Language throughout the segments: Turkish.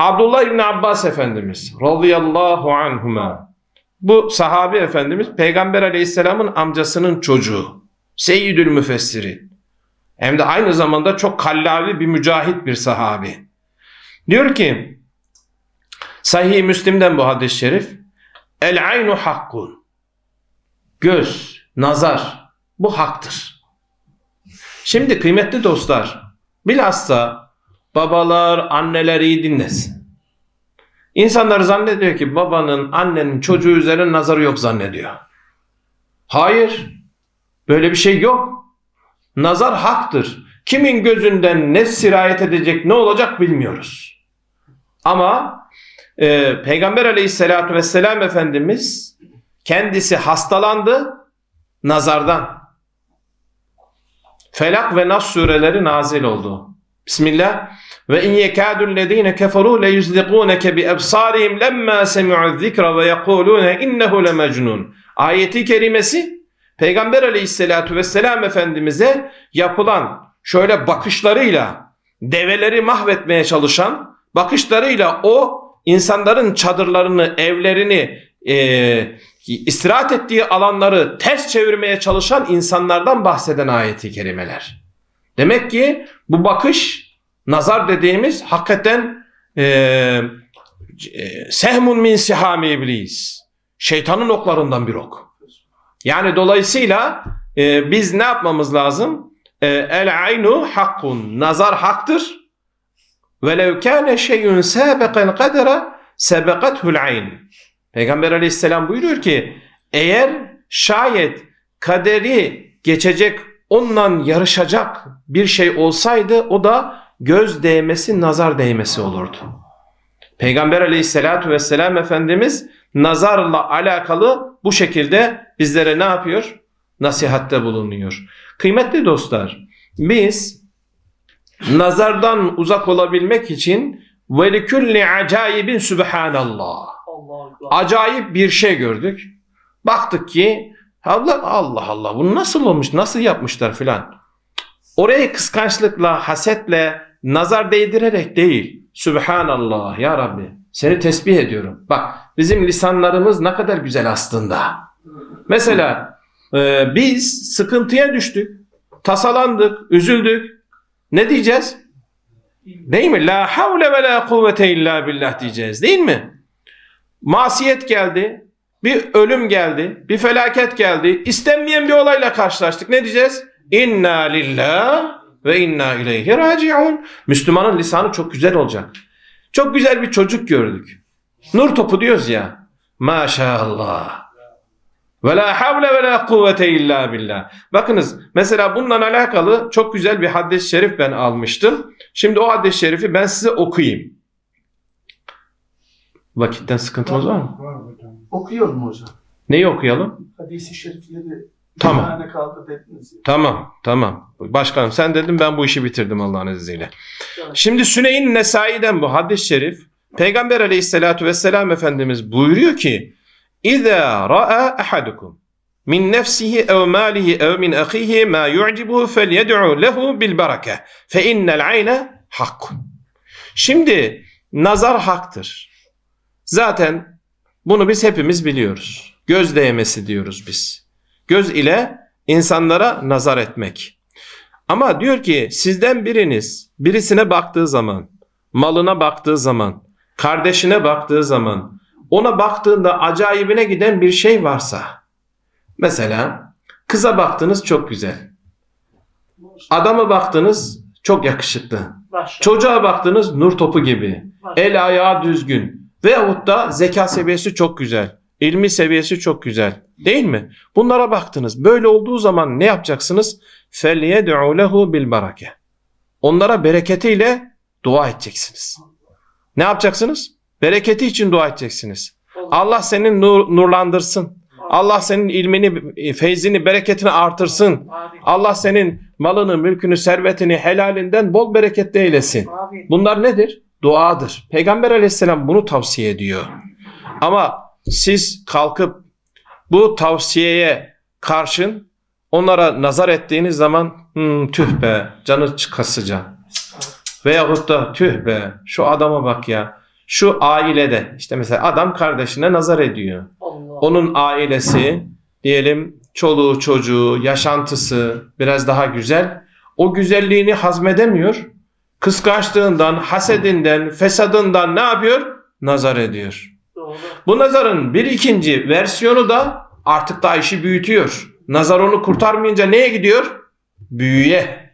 Abdullah İbni Abbas Efendimiz radıyallahu anhuma bu sahabi efendimiz Peygamber aleyhisselamın amcasının çocuğu. Seyyidül müfessiri. Hem de aynı zamanda çok kallavi bir mücahit bir sahabi. Diyor ki Sahih Müslim'den bu hadis-i şerif El aynu hakkun Göz, nazar bu haktır. Şimdi kıymetli dostlar bilhassa babalar, anneler iyi dinlesin. İnsanlar zannediyor ki babanın, annenin çocuğu üzerine nazarı yok zannediyor. Hayır. Böyle bir şey yok. Nazar haktır. Kimin gözünden ne sirayet edecek, ne olacak bilmiyoruz. Ama e, Peygamber aleyhissalatü vesselam Efendimiz kendisi hastalandı nazardan. Felak ve Nas sureleri nazil oldu. Bismillah. Ve in yekadul lezine keferu le yuzliqunke bi absarihim lemma semi'u zikra ve yekulun innehu lemecnun. Ayeti kerimesi Peygamber aleyhissalatu vesselam Efendimiz'e yapılan şöyle bakışlarıyla develeri mahvetmeye çalışan bakışlarıyla o insanların çadırlarını, evlerini, e, istirahat ettiği alanları ters çevirmeye çalışan insanlardan bahseden ayeti kerimeler. Demek ki bu bakış nazar dediğimiz hakikaten e, e, sehmun min sihami iblis. Şeytanın oklarından bir ok. Yani dolayısıyla e, biz ne yapmamız lazım? E, El aynu hakkun. Nazar haktır. Velev kâne şeyün sâbeqen kadera sebekethul ayn. Peygamber aleyhisselam buyuruyor ki eğer şayet kaderi geçecek onunla yarışacak bir şey olsaydı o da göz değmesi nazar değmesi olurdu. Peygamber aleyhissalatu vesselam Efendimiz nazarla alakalı bu şekilde bizlere ne yapıyor? Nasihatte bulunuyor. Kıymetli dostlar biz nazardan uzak olabilmek için velikülli acayibin sübhanallah. Allah Allah. Acayip bir şey gördük. Baktık ki Allah Allah Allah bunu nasıl olmuş nasıl yapmışlar filan. Orayı kıskançlıkla, hasetle, nazar değdirerek değil. Sübhanallah ya Rabbi seni tesbih ediyorum. Bak bizim lisanlarımız ne kadar güzel aslında. Mesela e, biz sıkıntıya düştük, tasalandık, üzüldük. Ne diyeceğiz? Değil mi? La havle ve la kuvvete illa billah diyeceğiz değil mi? Masiyet geldi, bir ölüm geldi, bir felaket geldi, istenmeyen bir olayla karşılaştık. Ne diyeceğiz? İnna lillah ve inna ileyhi raciun. Müslümanın lisanı çok güzel olacak. Çok güzel bir çocuk gördük. Nur topu diyoruz ya. Maşallah. Ve la havle ve la kuvvete illa billah. Bakınız mesela bununla alakalı çok güzel bir hadis-i şerif ben almıştım. Şimdi o hadis-i şerifi ben size okuyayım. Vakitten sıkıntımız var mı? Var hocam. Okuyor mu hocam? Neyi okuyalım? Hadisi şerifleri Tamam. bir tane kaldı dediniz ya. Tamam, tamam. Başkanım sen dedim ben bu işi bitirdim Allah'ın izniyle. Şimdi Süneyn Nesai'den bu hadis-i şerif Peygamber aleyhissalatu vesselam Efendimiz buyuruyor ki İzâ ra'a ahadukum min nefsihi ev malihi ev min ahihi ma yu'cibuhu felyed'u lehu bil bereke fe innel ayne hakkun. Şimdi nazar haktır. Zaten bunu biz hepimiz biliyoruz. Göz değmesi diyoruz biz. Göz ile insanlara nazar etmek. Ama diyor ki sizden biriniz birisine baktığı zaman, malına baktığı zaman, kardeşine baktığı zaman, ona baktığında acayibine giden bir şey varsa, mesela kıza baktınız çok güzel, adama baktınız çok yakışıklı, Başla. çocuğa baktınız nur topu gibi, Başla. el ayağı düzgün veyahut da zeka seviyesi çok güzel, ilmi seviyesi çok güzel değil mi? Bunlara baktınız. Böyle olduğu zaman ne yapacaksınız? فَلْيَدْعُوا لَهُ بِالْبَرَكَةِ Onlara bereketiyle dua edeceksiniz. Ne yapacaksınız? Bereketi için dua edeceksiniz. Allah senin nur, nurlandırsın. Allah senin ilmini, feyzini, bereketini artırsın. Amin. Allah senin malını, mülkünü, servetini helalinden bol bereketli eylesin. Amin. Bunlar nedir? Duadır. Peygamber aleyhisselam bunu tavsiye ediyor. Ama siz kalkıp bu tavsiyeye karşın onlara nazar ettiğiniz zaman "Hmm, tüh be canı kasıca. Veyahut da tüh be şu adama bak ya. şu ailede işte mesela adam kardeşine nazar ediyor. Allah. Onun ailesi diyelim çoluğu çocuğu yaşantısı biraz daha güzel. O güzelliğini hazmedemiyor. Kıskançlığından, hasedinden, fesadından ne yapıyor? Nazar ediyor. Doğru. Bu nazarın bir ikinci versiyonu da artık daha işi büyütüyor. Nazar onu kurtarmayınca neye gidiyor? Büyüye.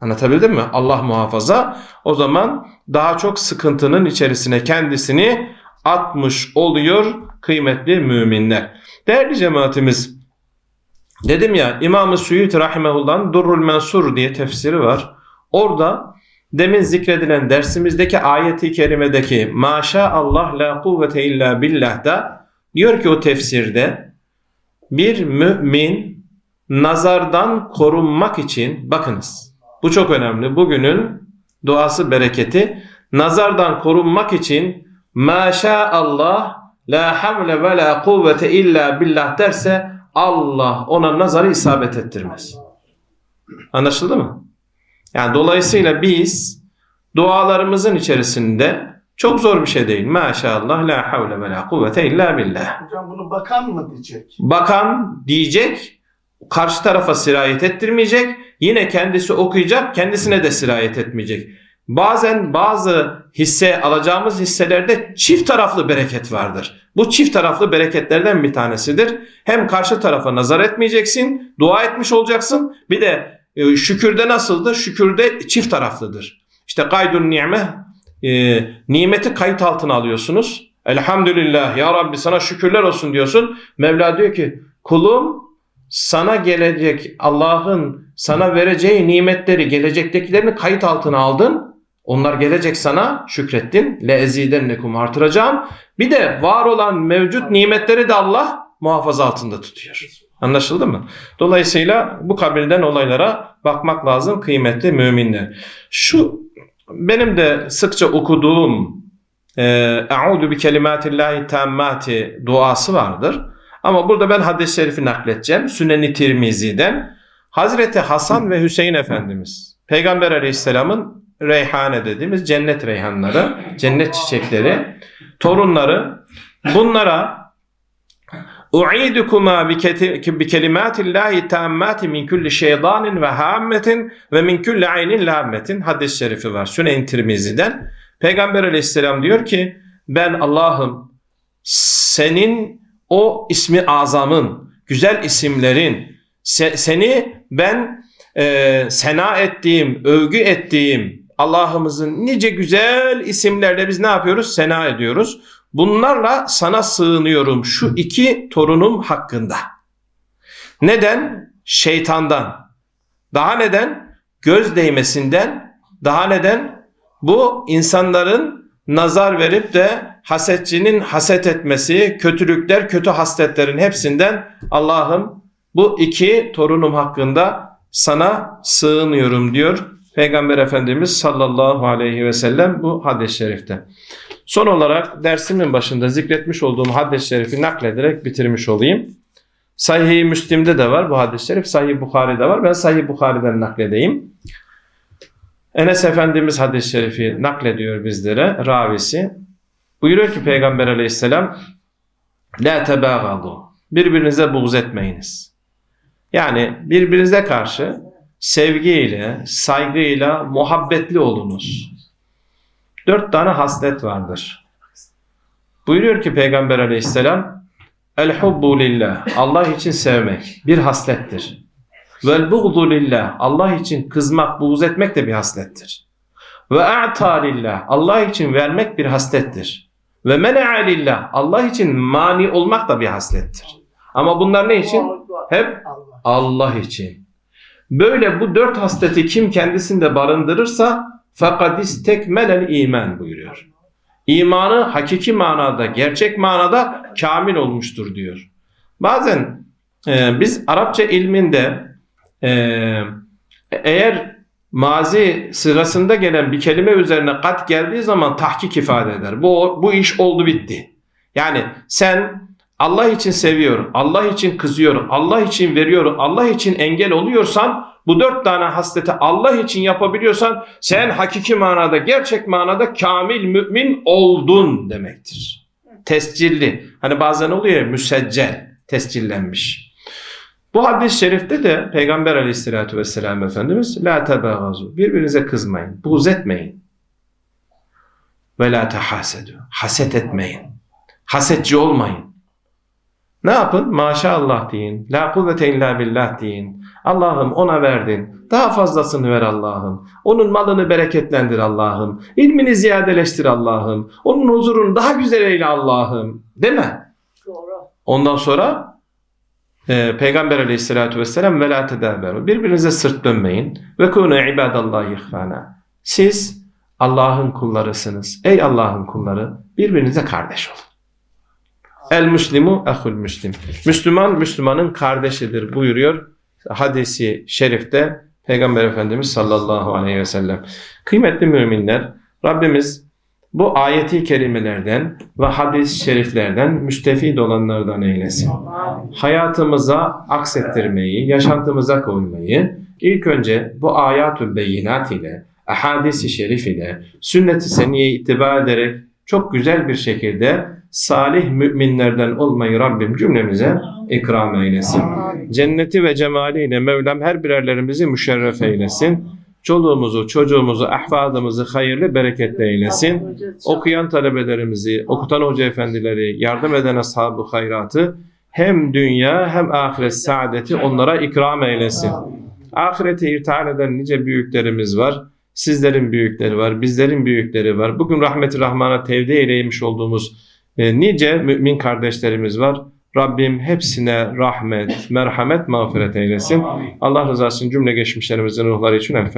Anlatabildim mi? Allah muhafaza. O zaman daha çok sıkıntının içerisine kendisini atmış oluyor kıymetli müminler. Değerli cemaatimiz, dedim ya İmam-ı Suyuti Rahimehullah'ın Durrul Mensur diye tefsiri var. Orada demin zikredilen dersimizdeki ayeti kerimedeki maşa Allah la kuvvete illa billah da diyor ki o tefsirde bir mümin nazardan korunmak için bakınız bu çok önemli bugünün duası bereketi nazardan korunmak için maşa Allah la havle ve la kuvvete illa billah derse Allah ona nazarı isabet ettirmez. Anlaşıldı mı? Yani dolayısıyla biz dualarımızın içerisinde çok zor bir şey değil. Maşallah la havle ve la kuvvete illa billah. Hocam bunu bakan mı diyecek? Bakan diyecek, karşı tarafa sirayet ettirmeyecek, yine kendisi okuyacak, kendisine de sirayet etmeyecek. Bazen bazı hisse alacağımız hisselerde çift taraflı bereket vardır. Bu çift taraflı bereketlerden bir tanesidir. Hem karşı tarafa nazar etmeyeceksin, dua etmiş olacaksın. Bir de e, şükürde nasıldır? Şükürde çift taraflıdır. İşte gaydun ni'me e, nimeti kayıt altına alıyorsunuz. Elhamdülillah ya Rabbi sana şükürler olsun diyorsun. Mevla diyor ki kulum sana gelecek Allah'ın sana vereceği nimetleri gelecektekilerini kayıt altına aldın. Onlar gelecek sana şükrettin. Le ezidennekum artıracağım. Bir de var olan mevcut nimetleri de Allah muhafaza altında tutuyor. Anlaşıldı mı? Dolayısıyla bu kabilden olaylara bakmak lazım kıymetli müminler. Şu benim de sıkça okuduğum Eûzu bi kelimatillahi tammati duası vardır. Ama burada ben hadis-i şerifi nakledeceğim. Sünen-i Tirmizi'den. Hazreti Hasan ve Hüseyin Efendimiz. Peygamber Aleyhisselam'ın reyhane dediğimiz cennet reyhanları, cennet çiçekleri, torunları bunlara U'idukuma bi kelimatillahi tammati min kulli şeytanin ve hammetin ve min kulli aynin lammetin hadis-i şerifi var. Sünen Tirmizi'den. Peygamber Aleyhisselam diyor ki ben Allah'ım senin o ismi azamın, güzel isimlerin, se- seni ben e, sena ettiğim, övgü ettiğim Allah'ımızın nice güzel isimlerle biz ne yapıyoruz? Sena ediyoruz. Bunlarla sana sığınıyorum şu iki torunum hakkında. Neden? Şeytandan. Daha neden? Göz değmesinden. Daha neden? Bu insanların nazar verip de hasetçinin haset etmesi, kötülükler, kötü hasletlerin hepsinden Allah'ım bu iki torunum hakkında sana sığınıyorum diyor Peygamber Efendimiz sallallahu aleyhi ve sellem bu hadis-i şerifte. Son olarak dersimin başında zikretmiş olduğum hadis-i şerifi naklederek bitirmiş olayım. Sahih-i Müslim'de de var bu hadis-i şerif, Sahih Bukhari'de var. Ben Sahih Bukhari'den nakledeyim. Enes Efendimiz hadis-i şerifi naklediyor bizlere, ravisi. Buyuruyor ki Peygamber aleyhisselam, La tebâgadu. Birbirinize buğz etmeyiniz. Yani birbirinize karşı sevgiyle, saygıyla, muhabbetli olunuz. Dört tane haslet vardır. Buyuruyor ki Peygamber aleyhisselam, El hubbu lillah. Allah için sevmek bir haslettir. Vel buğdu lillah. Allah için kızmak, buğz etmek de bir haslettir. Ve a'ta lillah. Allah için vermek bir haslettir. Ve men'a lillah. Allah için mani olmak da bir haslettir. Ama bunlar ne için? Hep Allah. Allah için. Böyle bu dört hasleti kim kendisinde barındırırsa fakat istekmelen iman buyuruyor. İmanı hakiki manada, gerçek manada kamil olmuştur diyor. Bazen e, biz Arapça ilminde e, eğer mazi sırasında gelen bir kelime üzerine kat geldiği zaman tahkik ifade eder. Bu, bu iş oldu bitti. Yani sen Allah için seviyor, Allah için kızıyor, Allah için veriyor, Allah için engel oluyorsan bu dört tane hasleti Allah için yapabiliyorsan sen hakiki manada, gerçek manada kamil mümin oldun demektir. Tescilli. Hani bazen oluyor ya müseccel, tescillenmiş. Bu hadis-i şerifte de Peygamber aleyhissalatü vesselam Efendimiz La tebagazu. Birbirinize kızmayın. Buğz etmeyin. Ve la tehasedü. Haset etmeyin. Hasetçi olmayın. Ne yapın? Maşallah deyin. La kuvvete illa billah deyin. Allah'ım ona verdin. Daha fazlasını ver Allah'ım. Onun malını bereketlendir Allah'ım. İlmini ziyadeleştir Allah'ım. Onun huzurunu daha güzel eyle Allah'ım. Değil mi? Doğru. Ondan sonra e, Peygamber aleyhissalatü vesselam ve la tedaberu. Birbirinize sırt dönmeyin. Ve kûnû ibadallahi ihvana. Siz Allah'ın kullarısınız. Ey Allah'ın kulları birbirinize kardeş olun. El müslimu ehul müslim. Müslüman Müslümanın kardeşidir buyuruyor hadisi şerifte Peygamber Efendimiz sallallahu aleyhi ve sellem. Kıymetli müminler Rabbimiz bu ayeti kerimelerden ve hadis-i şeriflerden müstefid olanlardan eylesin. Hayatımıza aksettirmeyi, yaşantımıza koymayı ilk önce bu ayatü beyinat ile, ahadis-i şerif ile, sünnet-i seniyye itibar ederek çok güzel bir şekilde salih müminlerden olmayı Rabbim cümlemize ikram eylesin. Cenneti ve cemaliyle Mevlam her birerlerimizi müşerref eylesin. Çoluğumuzu, çocuğumuzu, ahvadımızı hayırlı, bereketli eylesin. Okuyan talebelerimizi, okutan hoca efendileri, yardım eden ashab-ı hayratı hem dünya hem ahiret saadeti onlara ikram eylesin. Ahirete irtihal eden nice büyüklerimiz var. Sizlerin büyükleri var, bizlerin büyükleri var. Bugün rahmeti rahmana tevdi eyleymiş olduğumuz e, nice mümin kardeşlerimiz var. Rabbim hepsine rahmet, merhamet, mağfiret eylesin. Allah rızası için cümle geçmişlerimizin ruhları için el